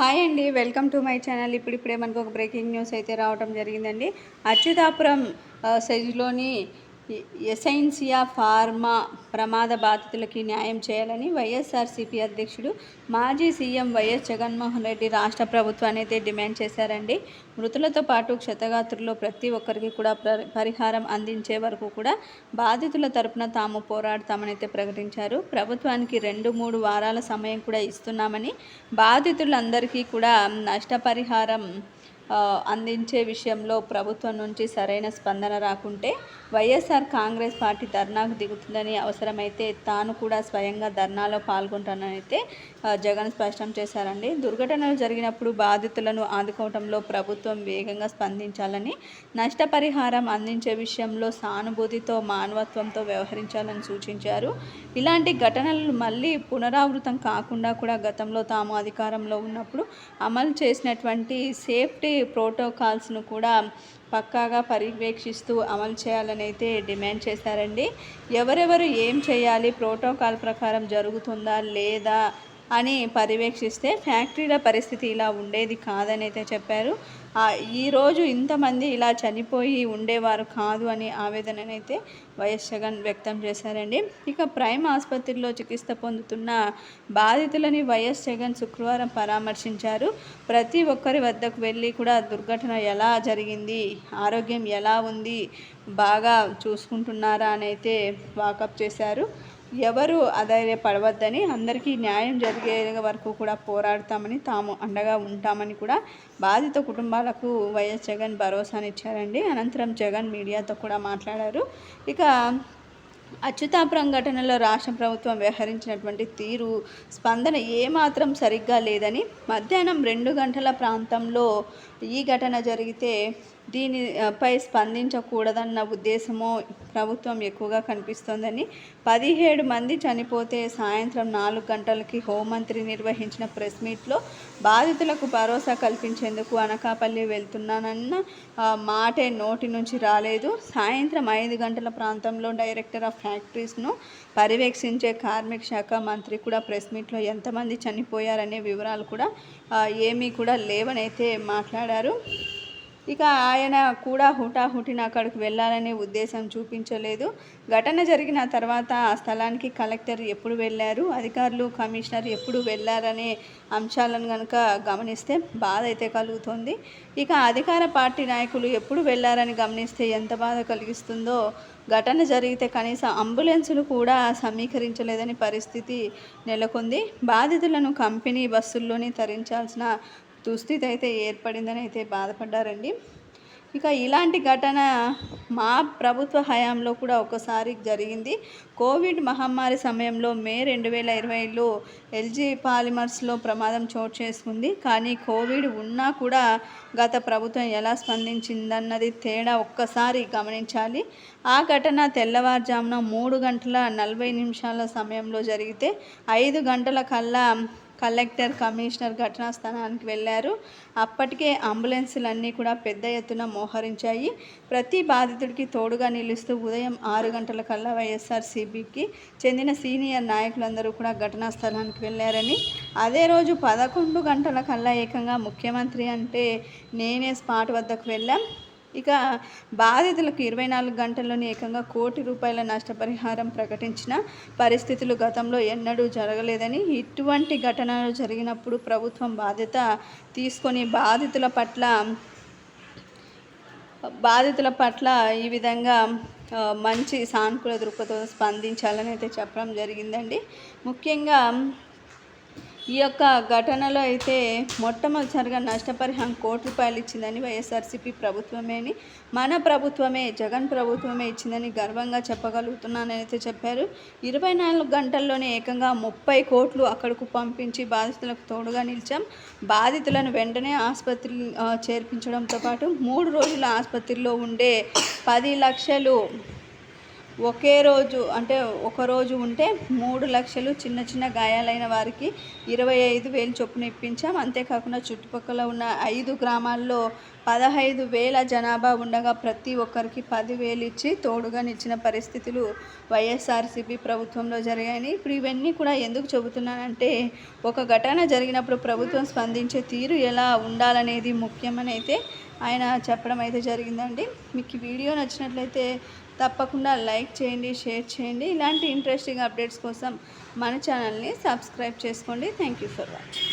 Hi అండి welcome to my channel. ఇప్పుడిప్పుడే మనకు ఒక బ్రేకింగ్ న్యూస్ అయితే రావడం జరిగిందండి. అచ్యుతాపురం ఆ, సెజ్లోని ఎసైన్సియా ఫార్మా ప్రమాద బాధితులకి న్యాయం చేయాలని వైఎస్ఆర్సీపీ అధ్యక్షుడు మాజీ సీఎం వైఎస్ జగన్మోహన్ రెడ్డి రాష్ట్ర ప్రభుత్వాన్ని అయితే డిమాండ్ చేశారండి. మృతులతో పాటు క్షతగాత్రుల్లో ప్రతి ఒక్కరికి కూడా పరిహారం అందించే వరకు కూడా బాధితుల తరపున తాము పోరాడతామనైతే ప్రకటించారు. ప్రభుత్వానికి రెండు మూడు వారాల సమయం కూడా ఇస్తున్నామని బాధితులందరికీ కూడా నష్టపరిహారం అందించే విషయంలో ప్రభుత్వం నుంచి సరైన స్పందన రాకుంటే వైఎస్ఆర్ కాంగ్రెస్ పార్టీ ధర్నాకు దిగుతుందని అవసరమైతే తాను కూడా స్వయంగా ధర్నాలో పాల్గొంటానైతే జగన్ స్పష్టం చేశారండి. దుర్ఘటనలు జరిగినప్పుడు బాధితులను ఆదుకోవడంలో ప్రభుత్వం వేగంగా స్పందించాలని నష్టపరిహారం అందించే విషయంలో సానుభూతితో మానవత్వంతో వ్యవహరించాలని సూచించారు. ఇలాంటి ఘటనలు మళ్ళీ పునరావృతం కాకుండా కూడా గతంలో తాము అధికారంలో ఉన్నప్పుడు అమలు చేసినటువంటి సేఫ్టీ ప్రోటోకాల్స్ను కూడా పక్కాగా పర్యవేక్షిస్తూ అమలు చేయాలని అయితే డిమాండ్ చేశారండి. ఎవరెవరు ఏం చేయాలి ప్రోటోకాల్ ప్రకారం జరుగుతుందా లేదా అని పర్యవేక్షిస్తే ఫ్యాక్టరీల పరిస్థితి ఇలా ఉండేది కాదని అయితే చెప్పారు ఈరోజు ఇంతమంది ఇలా చనిపోయి ఉండేవారు కాదు అని ఆవేదననైతే వైఎస్ జగన్ వ్యక్తం చేశారండి. ఇక ప్రైమ్ ఆసుపత్రిలో చికిత్స పొందుతున్న బాధితులని వైఎస్ జగన్ శుక్రవారం పరామర్శించారు. ప్రతి ఒక్కరి వద్దకు వెళ్ళి కూడా దుర్ఘటన ఎలా జరిగింది? ఆరోగ్యం ఎలా ఉంది? బాగా చూసుకుంటున్నారా? అని అయితే వాకప్ చేశారు. ఎవరు అధైర్యపడవద్దని అందరికీ న్యాయం జరిగే వరకు కూడా పోరాడతామని తాము అండగా ఉంటామని కూడా బాధిత కుటుంబాలకు వైఎస్ జగన్ భరోసానిచ్చారండి. అనంతరం జగన్ మీడియాతో కూడా మాట్లాడారు. ఇక అచ్యుతాపురం ఘటనలో రాష్ట్ర ప్రభుత్వం వ్యవహరించినటువంటి తీరు స్పందన ఏమాత్రం సరిగ్గా లేదని మధ్యాహ్నం రెండు గంటల ప్రాంతంలో ఈ ఘటన జరిగితే దీనిపై స్పందించకూడదన్న ఉద్దేశమో ప్రభుత్వం ఎక్కువగా కనిపిస్తోందని. పదిహేడు మంది చనిపోతే సాయంత్రం నాలుగు గంటలకి హోంమంత్రి నిర్వహించిన ప్రెస్ మీట్లో బాధితులకు భరోసా కల్పించేందుకు అనకాపల్లి వెళ్తున్నానన్న మాటే నోటి నుంచి రాలేదు. సాయంత్రం ఐదు గంటల ప్రాంతంలో డైరెక్టర్ ఆఫ్ ఫ్యాక్టరీస్ను పర్యవేక్షించే కార్మిక శాఖ మంత్రి కూడా ప్రెస్ మీట్లో ఎంతమంది చనిపోయారనే వివరాలు కూడా ఏమీ కూడా లేవనైతే మాట్లాడారు. ఇక ఆయన కూడా హుటాహుటిన అక్కడికి వెళ్ళాలనే ఉద్దేశం చూపించలేదు. ఘటన జరిగిన తర్వాత ఆ స్థలానికి కలెక్టర్ ఎప్పుడు వెళ్ళారు? అధికారులు కమిషనర్ ఎప్పుడు వెళ్ళారనే అంశాలను కనుక గమనిస్తే బాధ అయితే కలుగుతుంది. ఇక అధికార పార్టీ నాయకులు ఎప్పుడు వెళ్ళారని గమనిస్తే ఎంత బాధ కలిగిస్తుందో? ఘటన జరిగితే కనీసం అంబులెన్సులు కూడా సమీకరించలేదని పరిస్థితి నెలకొంది. బాధితులను కంపెనీ బస్సుల్లోనే తరించాల్సిన దుస్థితి అయితే ఏర్పడిందని అయితే బాధపడ్డారండి. ఇక ఇలాంటి ఘటన మా ప్రభుత్వ హయాంలో కూడా ఒకసారి జరిగింది. కోవిడ్ మహమ్మారి సమయంలో మే రెండు వేల ఇరవైలో ఎల్జీ పాలిమర్స్లో ప్రమాదం చోటు చేసుకుంది. కానీ కోవిడ్ ఉన్నా కూడా గత ప్రభుత్వం ఎలా స్పందించిందన్నది తేడా ఒక్కసారి గమనించాలి. ఆ ఘటన తెల్లవారుజామున మూడు గంటల నలభై నిమిషాల సమయంలో జరిగితే ఐదు గంటల కల్లా కలెక్టర్ కమిషనర్ ఘటనా స్థలానికి వెళ్ళారు. అప్పటికే అంబులెన్సులన్నీ కూడా పెద్ద ఎత్తున మోహరించాయి. ప్రతి బాధితుడికి తోడుగా నిలుస్తూ ఉదయం ఆరు గంటల కల్లా వైఎస్ఆర్సీబీకి చెందిన సీనియర్ నాయకులందరూ కూడా ఘటనా స్థలానికి వెళ్ళారని. అదే రోజు పదకొండు గంటల కల్లా ఏకంగా ముఖ్యమంత్రి అంటే నేనే స్పాట్ వద్దకు వెళ్ళాం. ఇక బాధితులకు ఇరవై నాలుగు గంటల్లోనే ఏకంగా కోటి రూపాయల నష్టపరిహారం ప్రకటించిన పరిస్థితులు గతంలో ఎన్నడూ జరగలేదని ఇటువంటి ఘటనలు జరిగినప్పుడు ప్రభుత్వం బాధ్యత తీసుకొని బాధితుల పట్ల బాధితుల పట్ల ఈ విధంగా మంచి సానుకూల దృక్పథం స్పందించాలని అయితే చెప్పడం జరిగిందండి. ముఖ్యంగా ఈ యొక్క ఘటనలో అయితే మొట్టమొదటిసారిగా నష్టపరిహారం కోటి రూపాయలు ఇచ్చిందని వైఎస్ఆర్సీపీ ప్రభుత్వమే అని మన ప్రభుత్వమే జగన్ ప్రభుత్వమే ఇచ్చిందని గర్వంగా చెప్పగలుగుతున్నానని అయితే చెప్పారు. ఇరవై నాలుగు గంటల్లోనే ఏకంగా ముప్పై కోట్లు అక్కడకు పంపించి బాధితులకు తోడుగా నిలిచాం. బాధితులను వెంటనే ఆసుపత్రి చేర్పించడంతో పాటు మూడు రోజుల ఆసుపత్రిలో ఉండే పది లక్షలు ఒకే రోజు అంటే ఒక రోజు ఉంటే మూడు లక్షలు చిన్న చిన్న గాయాలైన వారికి ఇరవై ఐదు వేలు చొప్పున ఇప్పించాం. అంతేకాకుండా చుట్టుపక్కల ఉన్న ఐదు గ్రామాల్లో పదహైదు వేల జనాభా ఉండగా ప్రతి ఒక్కరికి పదివేలు ఇచ్చి తోడుగా నిచ్చిన పరిస్థితులు వైఎస్ఆర్సీపీ ప్రభుత్వంలో జరిగాయి ఇప్పుడు ఇవన్నీ కూడా ఎందుకు చెబుతున్నానంటే ఒక ఘటన జరిగినప్పుడు ప్రభుత్వం స్పందించే తీరు ఎలా ఉండాలనేది ముఖ్యమని అయితే ఆయన చెప్పడం అయితే జరిగిందండి. మీకు ఈ వీడియో నచ్చినట్లయితే తప్పకుండా లైక్ చేయండి షేర్ చేయండి. ఇలాంటి ఇంట్రెస్టింగ్ అప్డేట్స్ కోసం మన ఛానల్ని సబ్స్క్రైబ్ చేసుకోండి. Thank you for watching.